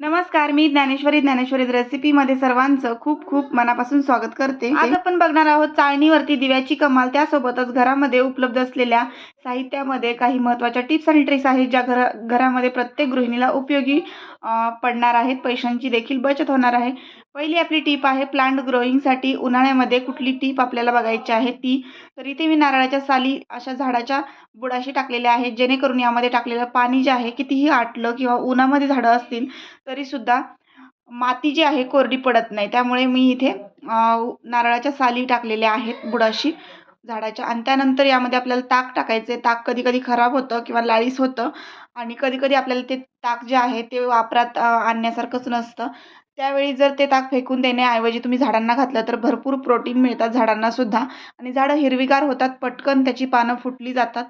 नमस्कार मी ज्ञानेश्वरी ज्ञानेश्वरी रेसिपीमध्ये सर्वांचं खूप खूप मनापासून स्वागत करते. आज आपण बघणार आहोत चाळणीवरती दिव्याची कमाल त्यासोबतच घरामध्ये उपलब्ध असलेल्या साहित्यामध्ये काही महत्त्वाच्या टिप्स आणि ट्रिक्स आहेत ज्या घरा घरामध्ये प्रत्येक गृहिणीला उपयोगी पडणार आहेत. पैशांची देखील बचत होणार आहे. पहिली आपली टीप आहे प्लांट ग्रोईंगसाठी उन्हाळ्यामध्ये कुठली टीप आपल्याला बघायची आहे ती? तर इथे मी नारळाच्या साली अशा झाडाच्या बुडाशी टाकलेल्या आहेत जेणेकरून यामध्ये टाकलेलं पाणी जे आहे कितीही आटलं किंवा उन्हामध्ये झाडं असतील तरीसुद्धा माती जी आहे कोरडी पडत नाही. त्यामुळे मी इथे नारळाच्या साली टाकलेल्या आहेत बुडाशी झाडाच्या. आणि त्यानंतर यामध्ये आपल्याला ताक टाकायचं. आहे ताक कधी कधी खराब होतं किंवा लाळीस होतं. आणि कधी कधी आपल्याला ते ताक जे आहे ते वापरात आणण्यासारखंच नसतं. त्यावेळी जर ते ताक फेकून देण्याऐवजी तुम्ही झाडांना घातलं तर भरपूर प्रोटीन मिळतात झाडांनासुद्धा आणि झाडं हिरवीगार होतात पटकन त्याची पानं फुटली जातात.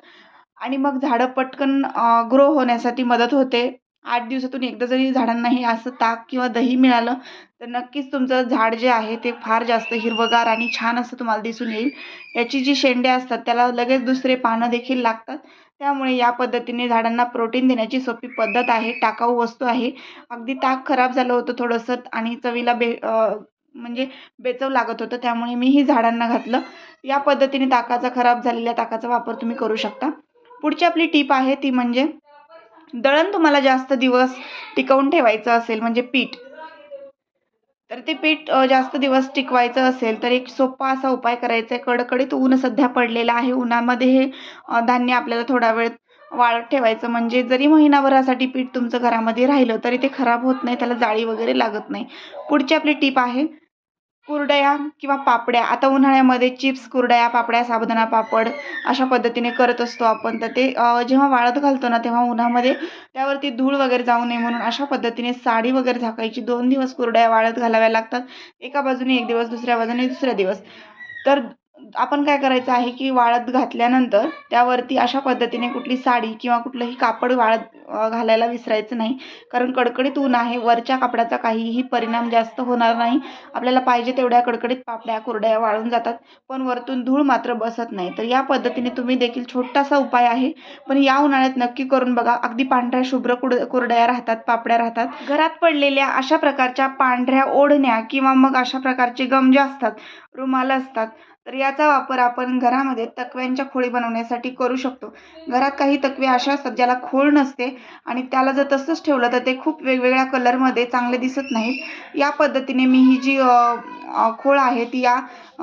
आणि मग झाडं पटकन ग्रो होण्यासाठी मदत होते. आठ दिवसातून एकदा जरी झाडांना हे असं ताक किंवा दही मिळालं तर नक्कीच तुमचं झाड जे आहे ते फार जास्त हिरवगार आणि छान असं तुम्हाला दिसून येईल. याची जी शेंडे असतात त्याला लगेच दुसरे पानं देखील लागतात. त्यामुळे या पद्धतीने झाडांना प्रोटीन देण्याची सोपी पद्धत आहे टाकाऊ वस्तू आहे. अगदी ताक खराब झालं होतं थोडंसं आणि चवीला बे म्हणजे बेचव लागत होतं त्यामुळे मीही झाडांना घातलं. या पद्धतीने ताकाचा खराब झालेल्या ताकाचा वापर तुम्ही करू शकता. पुढची आपली टीप आहे ती म्हणजे दळण तुम्हाला जास्त दिवस टिकवून ठेवायचं असेल म्हणजे पीठ. तर ते पीठ जास्त दिवस टिकवायचं असेल तर एक सोपा असा उपाय करायचा आहे. कडकडीत ऊन सध्या पडलेलं आहे. उन्हामध्ये हे धान्य आपल्याला थोडा वेळ वाळत ठेवायचं. म्हणजे जरी महिनाभरासाठी पीठ तुमचं घरामध्ये राहिलं तरी ते खराब होत नाही. त्याला जाळी वगैरे लागत नाही. पुढची आपली टीप आहे कुरडया किंवा पापड्या. आता उन्हाळ्यामध्ये चिप्स कुरडया पापड्या साबुदाणा पापड अशा पद्धतीने करत असतो आपण. तर ते जेव्हा वाळत घालतो ना तेव्हा उन्हामध्ये त्यावरती धूळ वगैरे जाऊ नये म्हणून अशा पद्धतीने साडी वगैरे झाकायची. दोन दिवस कुरडया वाळत घालाव्या लागतात. एका बाजूने एक दिवस दुसऱ्या बाजूने दुसरा दिवस. तर आपण काय करायचं आहे की वाळत घातल्यानंतर त्यावरती अशा पद्धतीने कुठली साडी किंवा कुठलंही कापड वाळत घालायला विसरायचं नाही. कारण कडकडीत ऊन आहे वरच्या कापडाचा काहीही परिणाम जास्त होणार नाही. आपल्याला पाहिजे तेवढ्या कडकडीत पापड्या कुरड्या वाळून जातात. पण वरतून धूळ मात्र बसत नाही. तर या पद्धतीने तुम्ही देखील छोटासा उपाय आहे. पण या उन्हाळ्यात नक्की करून बघा. अगदी पांढऱ्या शुभ्र कुड कुरड्या राहतात पापड्या राहतात. घरात पडलेल्या अशा प्रकारच्या पांढऱ्या ओढण्या किंवा मग अशा प्रकारचे गमजे असतात रुमाल असतात. तर याचा वापर आपण घरामध्ये तकव्यांच्या खोळी बनवण्यासाठी करू शकतो. घरात काही तकवे अशा असतात ज्याला खोळ नसते आणि त्याला जर तसंच ठेवलं तर ते खूप वेगवेगळ्या कलरमध्ये चांगले दिसत नाहीत. या पद्धतीने मी ही जी खोळ आहे ती या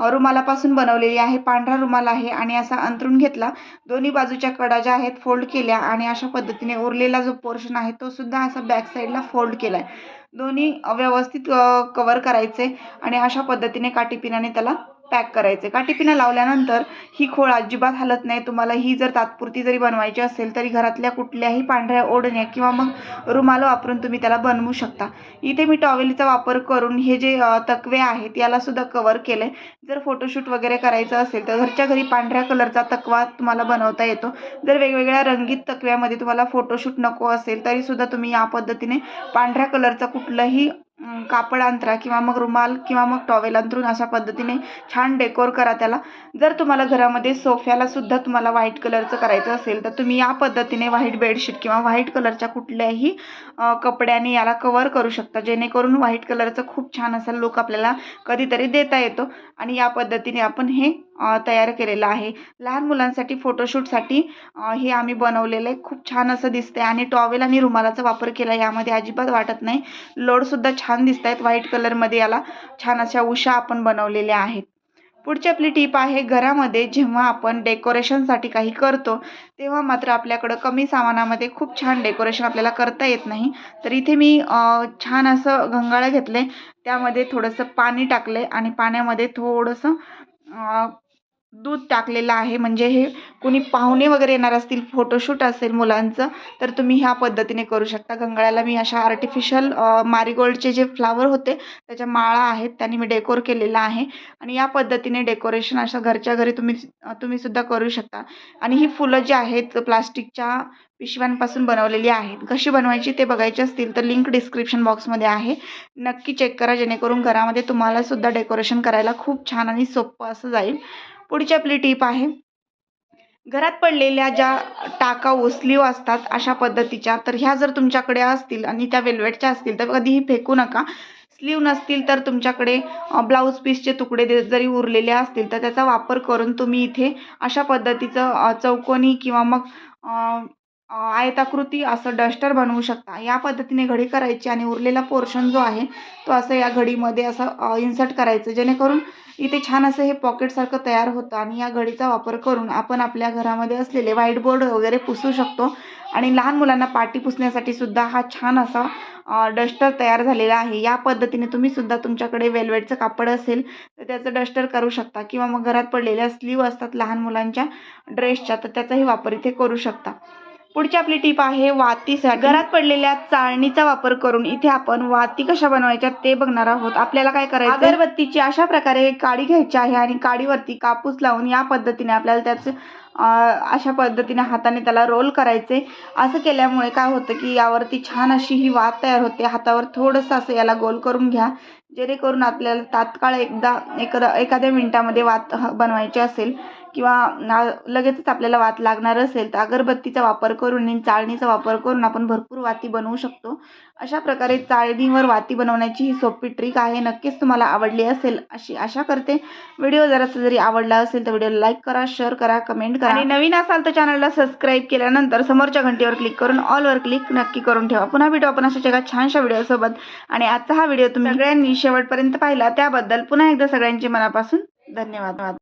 रुमालापासून बनवलेली आहे. पांढरा रुमाल आहे आणि असा अंतरून घेतला. दोन्ही बाजूच्या कडा ज्या आहेत फोल्ड केल्या आणि अशा पद्धतीने उरलेला जो पोर्शन आहे तो सुद्धा असा बॅक साईडला फोल्ड केला आहे दोन्ही व्यवस्थित कवर करायचे आणि अशा पद्धतीने काटीपिनाने त्याला पॅक करायचे. काटीपिना लावल्यानंतर ही खोळ अजिबात हलत नाही. तुम्हाला ही जर तात्पुरती जरी बनवायची असेल तरी घरातल्या कुठल्याही पांढऱ्या ओढण्या किंवा मग रुमाल वापरून तुम्ही त्याला बनवू शकता. इथे मी टॉवेलीचा वापर करून हे जे तकवे आहेत यालासुद्धा कवर केलं आहे जर फोटोशूट वगैरे करायचं असेल तर घरच्या घरी पांढऱ्या कलरचा तकवा तुम्हाला बनवता येतो. जर वेगवेगळ्या रंगीत तकव्यामध्ये तुम्हाला फोटोशूट नको असेल तरीसुद्धा तुम्ही या पद्धतीने पांढऱ्या कलरचा कुठलंही कापड अंतरा किंवा मग रुमाल किंवा मग टॉवेल अंतरून अशा पद्धतीने छान डेकोर करा त्याला. जर तुम्हाला घरामध्ये सोफ्याला सुद्धा तुम्हाला व्हाईट कलरचं करायचं असेल तर तुम्ही या पद्धतीने व्हाईट बेडशीट किंवा व्हाईट कलरच्या कुठल्याही कपड्याने याला कवर करू शकता. जेणेकरून व्हाईट कलरचं खूप छान असा लुक आपल्याला कधीतरी देता येतो. आणि या पद्धतीने आपण हे तयार केलेलं आहे. लहान मुलांसाठी फोटोशूटसाठी हे आम्ही बनवलेलं आहे. खूप छान असं दिसतंय आणि टॉवेल आणि रुमालाचा वापर केला यामध्ये अजिबात वाटत नाही. लोडसुद्धा छान दिसत आहेत व्हाईट कलरमध्ये याला. छान अशा उशा आपण बनवलेल्या आहेत. पुढची आपली टीप आहे घरामध्ये जेव्हा आपण डेकोरेशनसाठी काही करतो तेव्हा मात्र आपल्याकडं कमी सामानामध्ये खूप छान डेकोरेशन आपल्याला करता येत नाही. तर इथे मी छान असं घंगाळं घेतलं आहे त्यामध्ये थोडंसं पाणी टाकलं आहे आणि पाण्यामध्ये थोडंसं दूध टाकलेलं आहे. म्हणजे हे कोणी पाहुणे वगैरे येणार असतील फोटोशूट असेल मुलांचं तर तुम्ही ह्या पद्धतीने करू शकता. गंगाळ्याला मी अशा आर्टिफिशियल मारीगोल्डचे जे फ्लावर होते त्याच्या माळा आहेत त्यांनी मी डेकोर केलेला आहे. आणि या पद्धतीने डेकोरेशन अशा घरच्या घरी तुम्ही तुम्ही सुद्धा करू शकता. आणि ही फुलं जी आहेत प्लास्टिकच्या पिशव्यांपासून बनवलेली आहेत. कशी बनवायची ते बघायचे असतील तर लिंक डिस्क्रिप्शन बॉक्समध्ये आहे. नक्की चेक करा जेणेकरून घरामध्ये तुम्हाला सुद्धा डेकोरेशन करायला खूप छान आणि सोपं असं जाईल. पुढची आपली टीप आहे. घरात पडलेल्या ज्या टाकाऊ स्लीव असतात अशा पद्धतीच्या तर ह्या जर तुमच्याकडे असतील आणि त्या वेल्वेटच्या असतील तर कधीही फेकू नका. स्लीव नसतील तर तुमच्याकडे ब्लाऊज पीसचे तुकडे जरी उरलेले असतील तर त्याचा वापर करून तुम्ही इथे अशा पद्धतीचं चौकोनी किंवा मग आयताकृती असं डस्टर बनवू शकता. या पद्धतीने घडी करायची आणि उरलेला पोर्शन जो आहे तो असं या घडीमध्ये असं इन्सर्ट करायचं. जेणेकरून इथे छान असं हे पॉकेटसारखं तयार होतं आणि या घडीचा वापर करून आपण आपल्या घरामध्ये असलेले व्हाईट बोर्ड वगैरे पुसू शकतो. आणि लहान मुलांना पाटी पुसण्यासाठी सुद्धा हा छान असा डस्टर तयार झालेला आहे. या पद्धतीने तुम्ही सुद्धा तुमच्याकडे वेल्वेटचं कापड असेल तर त्याचं डस्टर करू शकता. किंवा मग घरात पडलेल्या स्लीव असतात लहान मुलांच्या ड्रेसच्या तर त्याचाही वापर इथे करू शकता. पुढची आपली टीप आहे वातीसाठी. घरात पडलेल्या चाळणीचा वापर करून इथे आपण वाती कशा बनवायच्या ते बघणार आहोत. आपल्याला काय करायचं अगरबत्तीची अशा प्रकारे काडी घ्यायची आहे आणि काडीवरती कापूस लावून या पद्धतीने आपल्याला त्याच अशा पद्धतीने हाताने त्याला रोल करायचे असं केल्यामुळे काय होतं की यावरती छान अशी ही वात तयार होते. हातावर थोडंसं असं याला गोल करून घ्या. जेणेकरून आपल्याला तात्काळ एकदा एखादा एखाद्या मिनिटामध्ये वात बनवायची असेल. किंवा ना- लगेचच आपल्याला वात लागणार असेल तर अगरबत्तीचा वापर करून आणि चाळणीचा वापर करून आपण भरपूर वाती बनवू शकतो. अशा प्रकारे चाळणीवर वाती बनवण्याची ही सोपी ट्रिक आहे. नक्कीच तुम्हाला आवडली असेल अशी आशा करते. व्हिडिओ जरासा जरी आवडला असेल तर व्हिडिओला लाईक करा शेअर करा कमेंट करा. आणि नवीन असाल तर चॅनलला सबस्क्राईब केल्यानंतर समोरच्या घंटीवर क्लिक करून ऑलवर क्लिक नक्की करून ठेवा. पुन्हा भेटू आपण अशाच एका छानशा व्हिडिओसोबत आणि आजचा हा व्हिडिओ तुम्ही सगळ्यांनी शेवटपर्यंत पाहिला. त्याबद्दल पुन्हा एकदा सगळ्यांचे मनापासून धन्यवाद.